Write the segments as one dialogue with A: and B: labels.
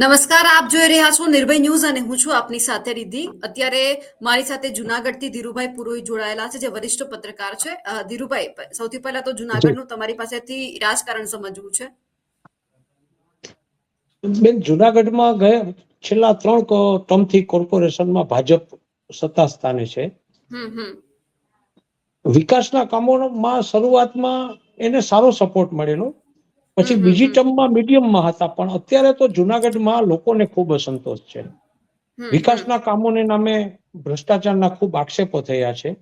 A: નમસ્કાર આપ જોઈ રહ્યા છો નિર્ભય ન્યૂઝ અને હું છું આપની સાથે રિદ્ધિ. અત્યારે મારી સાથે જુનાગઢથી ધીરુભાઈ પુરોહિત જોડાયેલા છે જે વરિષ્ઠ પત્રકાર છે. ધીરુભાઈ સૌથી પહેલા તો જુનાગઢનું તમારી પાસેથી રાજકારણ સમજવું છે.
B: બેન જુનાગઢમાં ગયા છેલ્લા ત્રણ ટર્મથી કોર્પોરેશનમાં ભાજપ સત્તા સ્થાને છે. વિકાસના કામોમાં શરૂઆતમાં એને સારો સપોર્ટ મળેલો. પછી બીજી. ટર્મમાં મીડિયમમાં હતા પણ અત્યારે તો જુનાગઢમાં લોકોને ખૂબ અસંતોષ છે. વિકાસના કામોને નામે ભ્રષ્ટાચારના ખૂબ આક્ષેપો થયા છે.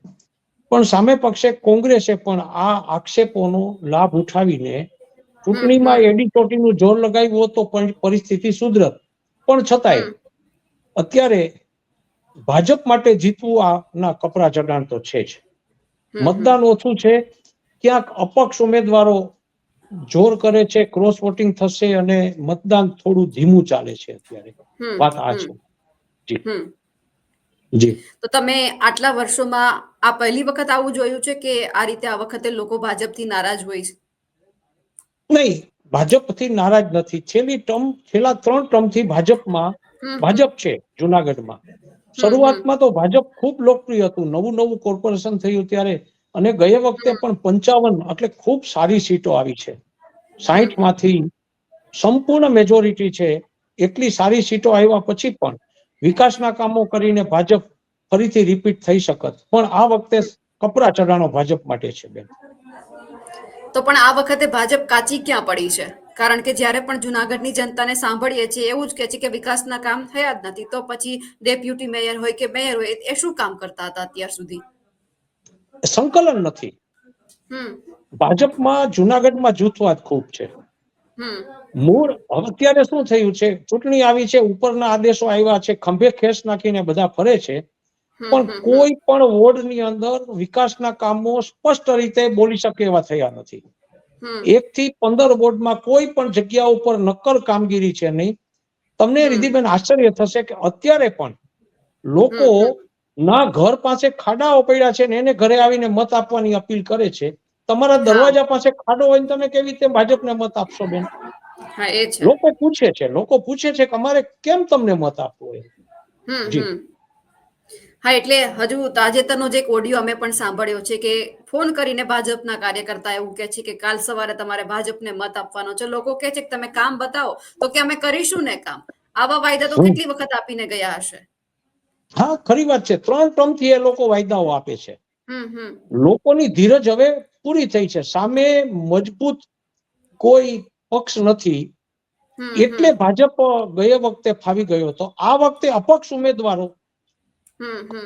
B: પણ સામે પક્ષે કોંગ્રેસે પણ આ આક્ષેપોનો લાભ ઉઠાવીને ચૂંટણીમાં એડી ચોટીનું જોર લગાવ્યું તો પણ પરિસ્થિતિ સુધરત. પણ છતાંય અત્યારે ભાજપ માટે જીતવું આના કપરા ચઢાણ તો છે જ. મતદાન ઓછું છે. ક્યાંક અપક્ષ ઉમેદવારો જોર કરે છે ક્રોસ વોટિંગ થશે અને મતદાન થોડું ધીમું ચાલે છે અત્યારે. વાત આ છે.
A: જી.
B: જી.
A: તો તમે આટલા વર્ષોમાં આ પહેલી વખત આવું જોયું છે કે આ રીતે આ વખતે લોકો ભાજપથી નારાજ હોય છે?
B: નહીં ભાજપથી નારાજ નથી. છેલ્લી ટર્મ છેલ્લા ત્રણ ટર્મથી ભાજપમાં ભાજપ છે જુનાગઢમાં. શરૂઆતમાં તો ભાજપ ખૂબ લોકપ્રિય હતું. નવું નવું કોર્પોરેશન થયું ત્યારે અને ગયા વખતે પણ પંચાવન એટલે ખૂબ સારી સીટો આવી છે. સાહીઠમાંથી સંપૂર્ણ મેજોરિટી છે, એટલી સારી સીટો આવ્યા પછી પણ વિકાસના કામો કરીને ભાજપ ફરીથી રિપીટ થઈ શકત. પણ આ વખતે કપરા ચઢાણો ભાજપ માટે છે બેન.
A: તો પણ આ વખતે ભાજપ કાચી ક્યાં પડી છે? કારણ કે જ્યારે પણ જુનાગઢની જનતાને સાંભળીએ છીએ, એવું જ કહે છે કે વિકાસના કામ થયા જ નથી. તો પછી ડેપ્યુટી મેયર હોય કે મેયર હોય, એ શું કામ કરતા હતા અત્યાર સુધી?
B: સંકલન નથી. ભાજપમાં જુનાગઢમાં જૂથવાદ ખૂબ છે. મૂળ અત્યારે શું થયું છે? ચૂંટણી આવી છે ઉપરના આદેશો આવ્યા છે ખંભે ખેસ નાખીને બધા ફરે છે. પણ કોઈ પણ વોર્ડની અંદર વિકાસના કામો સ્પષ્ટ રીતે બોલી શકે એવા થયા નથી. એક થી પંદર વોર્ડમાં કોઈ પણ જગ્યા ઉપર નક્કર કામગીરી છે નહીં. તમને. રીધિબેન આશ્ચર્ય થશે કે અત્યારે પણ લોકો ના ઘર પાસે ખાડાઓ પડ્યા છે ને એને ઘરે આવીને મત આપવાની અપીલ કરે છે. તમારા દરવાજા પાસે ખાડો હોય ને તમે કેવી રીતે ભાજપને મત આપશો બેન? લોકો પૂછે છે લોકો પૂછે છે કે અમારે કેમ તમને મત આપવો હોય જી.
A: હા એટલે હજુ તાજેતરનો જે એક ઓડિયો અમે પણ સાંભળ્યો છે કે ફોન કરીને ભાજપના કાર્યકર્તા એવું કે છે કે કાલ સવારે તમારે ભાજપને મત આપવાનો છે. લોકો કે છે કે તમે કામ બતાવો તો કે અમે કરીશું ને કામ? આવા વાયદા તો કેટલી વખત આપીને ગયા હશે?
B: હા ખરી વાત છે. ત્રણ ટર્મથી એ લોકો વાયદાઓ આપે છે. લોકોની ધીરજ હવે પૂરી થઈ છે. સામે મજબૂત કોઈ પક્ષ નથી. એટલે ભાજપ ગયા વખતે ફાવી ગયો હતો. આ વખતે અપક્ષ ઉમેદવારો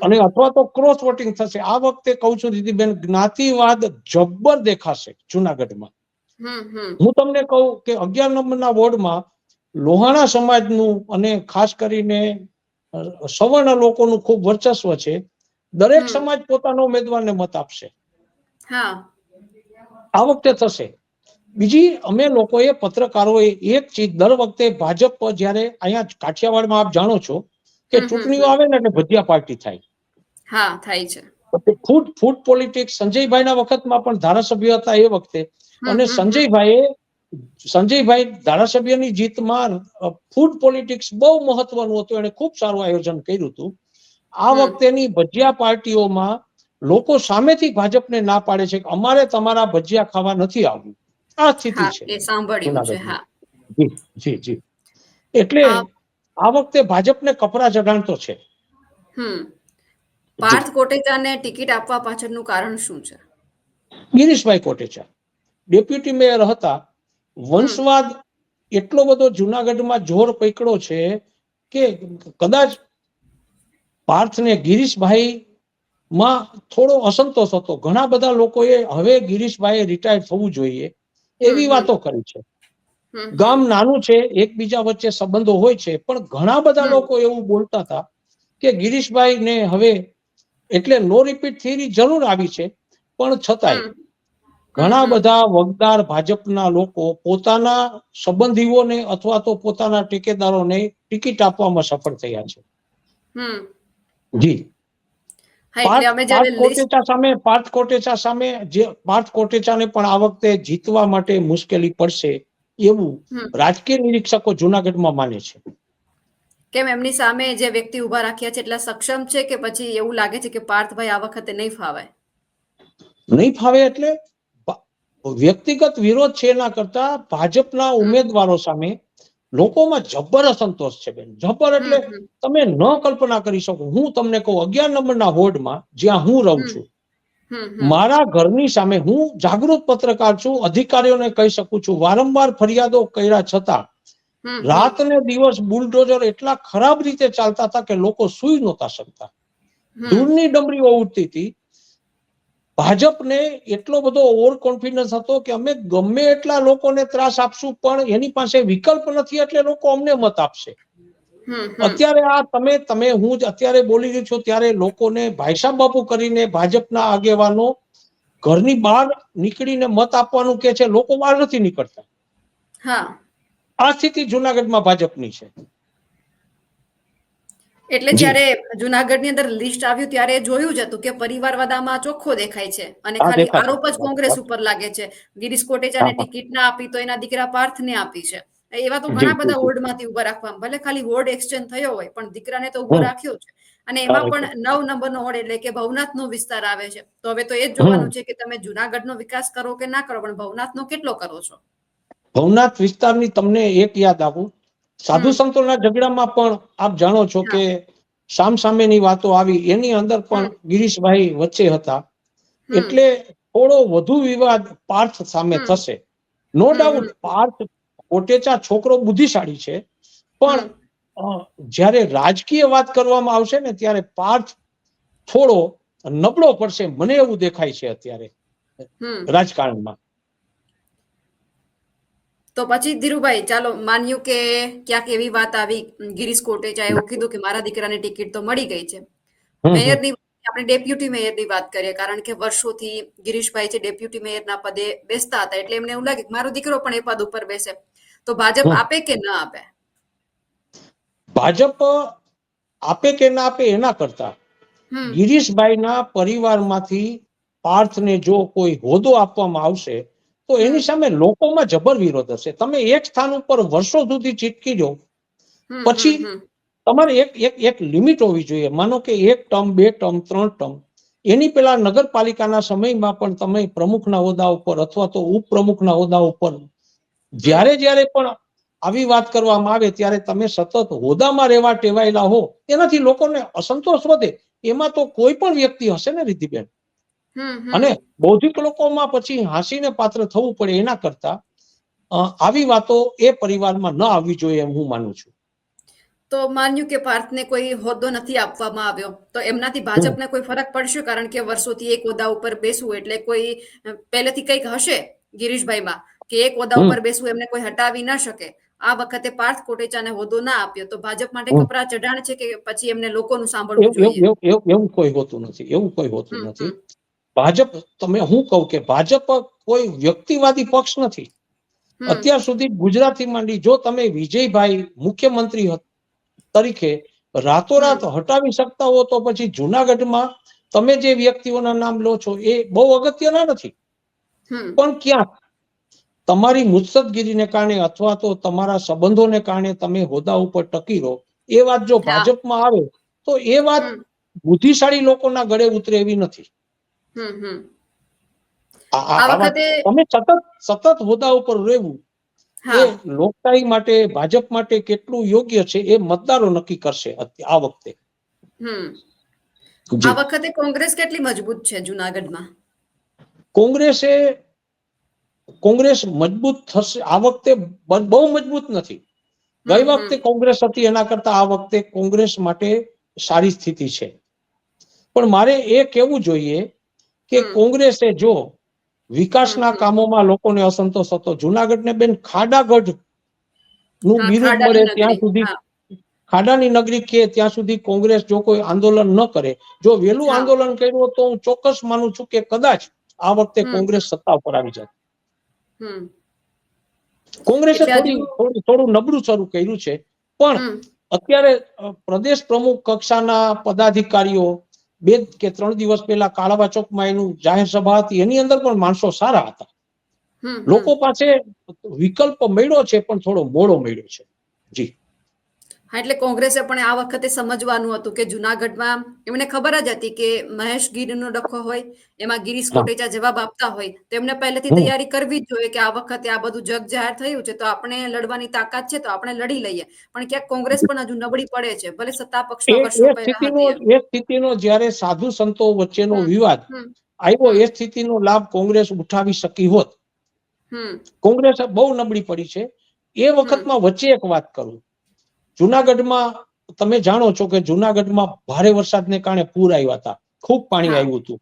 B: અને અથવા તો ક્રોસ વોટિંગ થશે. આ વખતે કહું છું દીદીબેન જ્ઞાતિવાદ જબ્બર દેખાશે જુનાગઢમાં. હું તમને કહું કે અગિયાર નંબરના વોર્ડમાં લોહાણા સમાજનું અને ખાસ કરીને સવર્ણ લોકોનું ખૂબ વર્ચસ્વ છે. દરેક સમાજ પોતાના ઉમેદવારને મત આપશે. આ વખતે થશે. બીજી અમે લોકોએ પત્રકારોએ એક ચીજ દર વખતે ભાજપ જ્યારે અહીંયા કાઠિયાવાડમાં આપ જાણો છો કે ચૂંટણીઓ આવે ને એટલે ભજીયા પાર્ટી થાય.
A: હા થાય છે.
B: ફૂડ ફૂડ પોલિટિક્સ સંજયભાઈના વખતમાં પણ ધારાસભ્ય હતા એ વખતે. અને. સંજયભાઈએ સંજયભાઈ ધારાસભ્યની જીતમાં ફૂડ પોલિટિક્સ બહુ મહત્વનું હતું એને ખૂબ સારું આયોજન કર્યું હતું. આ વખતેની ભજીયા પાર્ટીઓમાં લોકો સામેથી ભાજપને ના પાડે છે કે અમારે તમારા ભજીયા ખાવા નથી આવવું આ સ્થિતિ છે.
A: સાંભળ્યું છે
B: જી જી જી. એટલે
A: આ-
B: આ વખતે ભાજપને કપરા જગાણતો છે.
A: પાર્થ કોટેચાને ટિકિટ આપવા પાછળનું કારણ શું છે?
B: ગિરીશભાઈ કોટેચા. ડેપ્યુટી મેયર હતા. વંશવાદ એટલો બધો જુનાગઢમાં જોર પકડો છે કે કદાચ પાર્થને ગિરીશભાઈ માં થોડો અસંતોષ હતો ઘણા બધા લોકોએ હવે ગિરીશભાઈ રિટાયર થવું જોઈએ એવી. વાતો કરી છે. ગામ નાનું છે એકબીજા વચ્ચે સંબંધો હોય છે પણ ઘણા બધા લોકો એવું બોલતા હતા કે ગિરીશભાઈ ને હવે એટલે નો રિપીટ થિયરી જરૂર આવી છે પણ છતાંય. ઘણા બધા વગદાર ભાજપના લોકો પોતાના સંબંધીઓને અથવા તો પોતાના ટેકેદારોને ટિકિટ આપવામાં સફળ થયા છે. જી. પાર્થ કોટેચા સામે પાર્થ કોટેચા સામે જે પાર્થ કોટેચાને પણ આ વખતે જીતવા માટે મુશ્કેલી પડશે એવું રાજકીય નિરીક્ષકો જુનાગઢમાં માને છે.
A: કેમ એમની સામે જે વ્યક્તિ ઊભા રાખ્યા છે એટલા સક્ષમ છે કે પછી એવું લાગે છે કે પાર્થભાઈ આ વખતે નહીં ફાવે?
B: નહીં ફાવે એટલે? વ્યક્તિગત વિરોધ છે એના કરતા ભાજપના ઉમેદવારો સામે લોકોમાં જબ્બર અસંતોષ છે બેન. જબ્બર એટલે તમે ન કલ્પના કરી શકો. હું તમને કહું અગિયાર નંબરના વોર્ડમાં જ્યાં હું રહું છું. મારા ઘરની સામે હું જાગૃત પત્રકાર છું અધિકારીઓને કહી શકું છું વારંવાર ફરિયાદો કર્યા છતાં. રાત ને દિવસ બુલડોઝર એટલા ખરાબ રીતે ચાલતા હતા કે લોકો સુઈ નહોતા શકતા. દૂરની ડમરીઓ ઉડતી હતી ભાજપને એટલો બધો ઓવર કોન્ફિડન્સ હતો કે અમે ગમે એટલા લોકોને ત્રાસ આપશું પણ એની પાસે વિકલ્પ નથી એટલે લોકો અમને મત આપશે. અત્યારે આ તમે તમે હું જ અત્યારે બોલી રહ્યો છું ત્યારે લોકોને ભાઈસાબ બાપુ કરીને ભાજપના આગેવાનો ઘરની બહાર નીકળીને મત આપવાનું કે છે લોકો બહાર નથી નીકળતા.
A: હા.
B: આ સ્થિતિ જુનાગઢમાં ભાજપની છે.
A: એટલે. જ્યારે જુનાગઢની અંદર લિસ્ટ આવ્યું ત્યારે જોયું જ હતું કે પરિવારવાદામાં ચોખ્ખો દેખાય છે અને ખાલી આરોપ જ કોંગ્રેસ ઉપર લાગે છે. ગિરીશ કોટેચાને. ટિકિટ ના આપી તો એના દીકરા પાર્થને આપી છે. એવા તો ઘણા બધા
B: જી.
A: વોર્ડમાંથી ઊભા રાખવા ભલે ખાલી વોર્ડ એક્સચેન્જ થયો હોય પણ દીકરાને તો
B: ઊભો
A: રાખ્યો છે. અને એમાં પણ નવ નંબરનો વોર્ડ એટલે કે ભવનાથનો વિસ્તાર આવે છે. તો હવે તો એ જ જોવાનું છે કે તમે જુનાગઢનો વિકાસ કરો કે ના કરો પણ ભવનાથનો કેટલો કરો છો?
B: ભવનાથ વિસ્તારની તમને એક યાદ આપું સાધુ. સંતોના ઝઘડામાં પણ આપ જાણો છો કે સામ સામેની વાતો આવી એની અંદર પણ ગિરીશભાઈ વચ્ચે હતા. એટલે થોડો વધુ વિવાદ પાર્થ સામે થશે. નો ડાઉટ પાર્થ કોટેચા છોકરો બુદ્ધિશાળી છે. પણ જ્યારે રાજકીય વાત કરવામાં આવશે ને ત્યારે પાર્થ થોડો નબળો પડશે મને એવું દેખાય છે અત્યારે રાજકારણમાં.
A: તો પછી ધીરુભાઈ ચાલો માન્યું કે ક્યાંક એવી વાત આવી ગિરીશ કોટેચા એવું કીધું કે મારા દીકરાને ટિકિટ તો મળી ગઈ છે. મેયરની આપણે ડેપ્યુટી મેયરની વાત કરીએ કારણ કે વર્ષોથી ગિરીશભાઈ છે ડેપ્યુટી મેયરના પદે બેસતા હતા એટલે એમને એવું લાગે કે મારો દીકરો પણ એ પદ ઉપર બેસે. તો ભાજપ આપે કે ના આપે?
B: ભાજપ આપે કે ના આપે એના કરતા ગિરીશભાઈના પરિવારમાંથી પાર્થને જો કોઈ હોદ્દો આપવામાં આવશે તો એની. સામે લોકોમાં જબર વિરોધ હશે તમે એક સ્થાન ઉપર વર્ષો સુધી ચીટકી જાઓ પછી. તમારે એક એક એક લિમિટ હોવી જોઈએ માનો કે એક ટર્મ બે ટર્મ ત્રણ ટર્મ એની પેલા નગરપાલિકાના સમયમાં પણ તમે પ્રમુખના હોદ્દા ઉપર અથવા તો ઉપપ્રમુખના હોદ્દા ઉપર જ્યારે જ્યારે પણ આવી વાત કરવામાં આવે ત્યારે તમે સતત હોદ્દામાં રહેવા ટેવાયેલા હો એનાથી લોકોને અસંતોષ વધે એમાં તો કોઈ પણ વ્યક્તિ હશે ને
A: હમ.
B: અને બૌદ્ધિક લોકોમાં પછી હાંસીને પાત્ર થવું પડે એના કરતા આવી વાતો એ પરિવારમાં ન આવવી જોઈએ એમ હું માનું છું.
A: તો માન્યું કે પાર્થને કોઈ હોદ્દો નથી આપવામાં આવ્યો. તો એમનાથી ભાજપને કોઈ ફરક પડશે? કારણ કે વર્ષોથી એક હોદ્દા ઉપર બેસવું એટલે કોઈ પહેલેથી કંઈક હશે ગિરીશભાઈમાં કે એક હોદ્દા ઉપર બેસવું એમને કોઈ હટાવી ના શકે. આ વખતે પાર્થ કોટેચાને હોદ્દો ના આપ્યો. તો ભાજપ માટે. કપરા ચઢાણ છે કે પછી એમને લોકોનું સાંભળવું જોઈએ?
B: એવું- કોઈ હોતું નથી. એવું કોઈ હોતું નથી. ભાજપ તમે હું કહું કે ભાજપ કોઈ વ્યક્તિવાદી પક્ષ નથી. અત્યાર સુધી ગુજરાતથી માંડી જો તમે વિજયભાઈ મુખ્યમંત્રી તરીકે રાતોરાત હટાવી શકતા હો તો પછી જુનાગઢમાં તમે જે વ્યક્તિઓના નામ લો છો એ બહુ અગત્યના નથી. પણ ક્યાંક તમારી મુત્સદગીરીને કારણે અથવા તો તમારા સંબંધોને કારણે તમે હોદ્દા ઉપર ટકી રહો. એ વાત જો. ભાજપમાં આવે તો એ વાત બુદ્ધિશાળી લોકોના ગળે ઉતરે એવી નથી. તમે સતત સતત હોદ્દા ઉપર રહેવું. એ લોકશાહી માટે ભાજપ માટે કેટલું યોગ્ય છે એ મતદારો નક્કી કરશે આ વખતે.
A: આ વખતે કોંગ્રેસ કેટલી મજબૂત છે જુનાગઢમાં?
B: કોંગ્રેસે કોંગ્રેસ મજબૂત થશે. આ વખતે બહુ મજબૂત નથી. ગઈ વખતે કોંગ્રેસ હતી એના કરતા આ વખતે કોંગ્રેસ માટે સારી સ્થિતિ છે. પણ મારે એ કહેવું જોઈએ કે કોંગ્રેસે જો વિકાસના. કામોમાં લોકોને અસંતોષ હતો જુનાગઢને બેન
A: ખાડાગઢનું
B: બિરુદ મળે ત્યાં સુધી ખાડાની નગરી કે ત્યાં સુધી કોંગ્રેસ જો કોઈ આંદોલન ન કરે જો વહેલું આંદોલન કર્યું તો હું ચોક્કસ માનું છું કે કદાચ આ વખતે કોંગ્રેસ સત્તા ઉપર આવી જાય. કોંગ્રેસે થોડી થોડું થોડું નબળું શરૂ કર્યું છે પણ અત્યારે પ્રદેશ પ્રમુખ કક્ષાના પદાધિકારીઓ બે કે ત્રણ દિવસ પહેલા કાળાવા ચોકમાં એનું જાહેર સભા હતી. એની અંદર પણ માણસો સારા હતા. લોકો પાસે વિકલ્પ મળ્યો છે પણ થોડો મોડો મળ્યો છે. જી.
A: હા એટલે કોંગ્રેસે પણ આ વખતે સમજવાનું હતું કે જુનાગઢમાં એમને ખબર જ હતી કે મહેશ ગીરનો ડખો હોય એમાં ગિરીશ. કોટેચા જવાબ આપતા હોય તો એમને પહેલેથી તૈયારી કરવી જ જોઈએ કે આ વખતે આ બધું જગ જાહેર થયું છે તો આપણે લડવાની તાકાત છે તો આપણે લડી લઈએ. પણ ક્યાંક કોંગ્રેસ પણ હજુ નબળી પડે છે ભલે સત્તા પક્ષ
B: એ સ્થિતિનો જ્યારે સાધુ સંતો વચ્ચેનો વિવાદ આવ્યો. એ સ્થિતિનો લાભ કોંગ્રેસ ઉઠાવી શકી હોત. કોંગ્રેસ બહુ નબળી પડી છે. એ વખતમાં વચ્ચે એક વાત કરું. જુનાગઢમાં તમે જાણો છો કે જુનાગઢમાં ભારે વરસાદને કારણે પૂર આવ્યા હતા. ખૂબ પાણી આવ્યું હતું.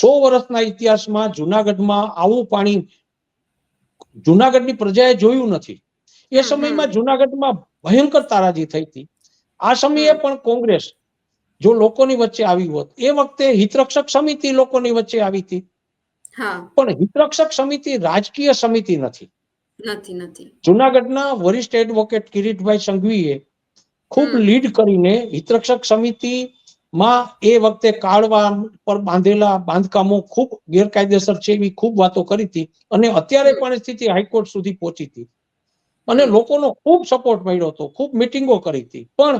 B: સો વર્ષના ઇતિહાસમાં જુનાગઢમાં આવું પાણી જુનાગઢની પ્રજાએ જોયું નથી. એ સમયમાં. જુનાગઢમાં ભયંકર તારાજી થઈ હતી. આ સમયે પણ કોંગ્રેસ જો લોકોની વચ્ચે આવી હોત એ વખતે હિતરક્ષક સમિતિ લોકોની વચ્ચે આવી હતી. પણ હિતરક્ષક સમિતિ રાજકીય સમિતિ નથી.
A: નથી નથી.
B: જુનાગઢના વરિષ્ઠ એડવોકેટ કિરીટભાઈ સંઘવીએ ખૂબ લીડ કરીને હિતરક્ષક સમિતિમાં એ વખતે કાળવા પર બાંધેલા બાંધકામો ખૂબ ગેરકાયદેસર છે એવી ખૂબ વાતો કરી હતી. અને અત્યારે પણ સ્થિતિ હાઈકોર્ટ સુધી પહોંચી હતી. અને લોકોનો ખૂબ સપોર્ટ મળ્યો હતો ખૂબ મિટિંગો કરી હતી. પણ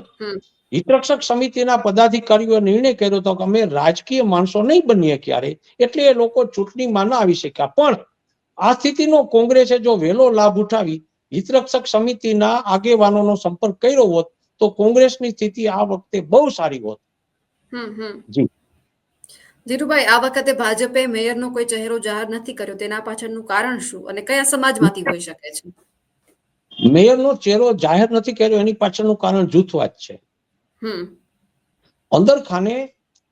B: હિતરક્ષક સમિતિના પદાધિકારીઓએ નિર્ણય કર્યો હતો કે અમે રાજકીય માણસો નહીં બનીએ ક્યારે એટલે એ લોકો ચૂંટણીમાં ના આવી શક્યા. પણ આ સ્થિતિનો કોંગ્રેસે જો વહેલો લાભ ઉઠાવી હિતરક્ષક સમિતિના આગેવાનોનો સંપર્ક કર્યો હોત તો કોંગ્રેસની સ્થિતિ આ વખતે બહુ સારી હોત. જી.
A: ધીરુભાઈ આ વખતે ભાજપે મેયરનો કોઈ ચહેરો જાહેર નથી કર્યો. તેના પાછળનું કારણ શું અને કયા સમાજમાંથી હોઈ શકે છે?
B: મેયરનો ચહેરો જાહેર નથી કર્યો એની પાછળનું કારણ જૂથવાદ છે. અંદર ખાને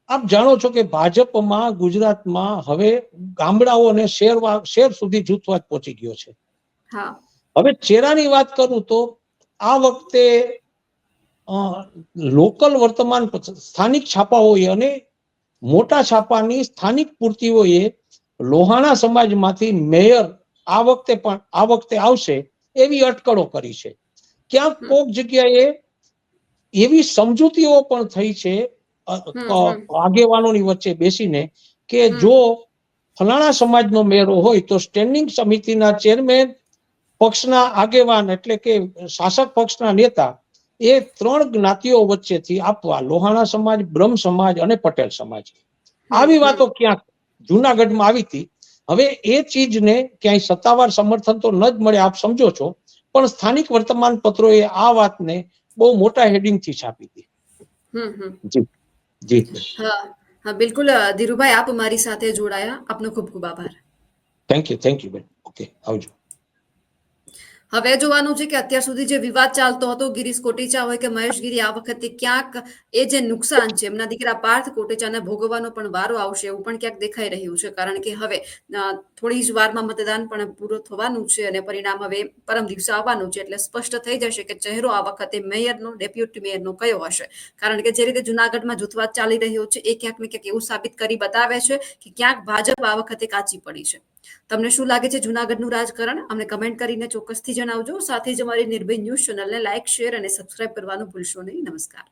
B: આપ જાણો છો કે ભાજપમાં ગુજરાતમાં હવે ગામડાઓ અને શહેર શહેર સુધી જૂથવાદ પહોંચી ગયો છે. હવે ચહેરાની વાત કરું તો આ વખતે લોકલ વર્તમાન સ્થાનિક છાપાઓએ અને મોટા છાપાની સ્થાનિક પૂર્તિઓએ લોહાણા સમાજમાંથી મેયર આ વખતે પણ આ વખતે આવશે એવી અટકળો કરી છે ક્યાંક. કોક જગ્યાએ એવી સમજૂતીઓ પણ થઈ છે. આગેવાનોની વચ્ચે બેસીને કે જો ફલાણા સમાજનો મેળો હોય તો સ્ટેન્ડિંગ સમિતિના ચેરમેન પક્ષના આગેવાન એટલે કે શાસક પક્ષના નેતા એ ત્રણ જ્ઞાતિઓ વચ્ચેથી આપવા લોહાણા સમાજ બ્રહ્મ સમાજ અને પટેલ સમાજ. આવી વાતો ક્યાંક જુનાગઢમાં આવી હતી. હવે એ ચીજને ક્યાંય સત્તાવાર સમર્થન તો ન જ મળે આપ સમજો છો. પણ સ્થાનિક વર્તમાન પત્રોએ આ વાતને બહુ મોટા હેડિંગથી છાપી હતી. જી. જી.
A: હા હા બિલકુલ ધીરુભાઈ આપ મારી સાથે જોડાયા. આપનો ખૂબ ખૂબ આભાર.
B: થેન્ક યુ થેન્ક યુ બેન. ઓકે આવજો.
A: હવે જોવાનું છે કે અત્યાર સુધી જે વિવાદ ચાલતો હતો, ગિરીશ કોટેચા હોય કે મહેશ ગીરી, આ વખતે ક્યાંક એ જે નુકસાન છે, એમના દીકરા પાર્થ કોટેચાને ભોગવવાનો પણ વારો આવશે એવું પણ ક્યાંક દેખાઈ રહ્યું છે. કારણ કે હવે થોડી જ વારમાં મતદાન પણ પૂરું થવાનું છે અને પરિણામ હવે પરમ દિવસે આવવાનું છે એટલે સ્પષ્ટ થઈ જશે કે ચહેરો આ વખતે મેયરનો, ડેપ્યુટી મેયરનો કયો હશે. કારણ કે જે રીતે જુનાગઢમાં જૂથવાદ ચાલી રહ્યો છે, એ ક્યાંક ને ક્યાંક એવું સાબિત કરી બતાવે છે કે ક્યાંક ભાજપ આ વખતે કાચી પડી છે. તમને શું લાગે છે જુનાગઢનું રાજકારણ? અમને કમેન્ટ કરીને ચોક્કસથી જણાવજો. સાથે જ અમારી નિર્ભય ન્યૂઝ ચેનલને લાઇક શેર અને સબસ્ક્રાઇબ કરવાનું ભૂલશો નહીં. નમસ્કાર.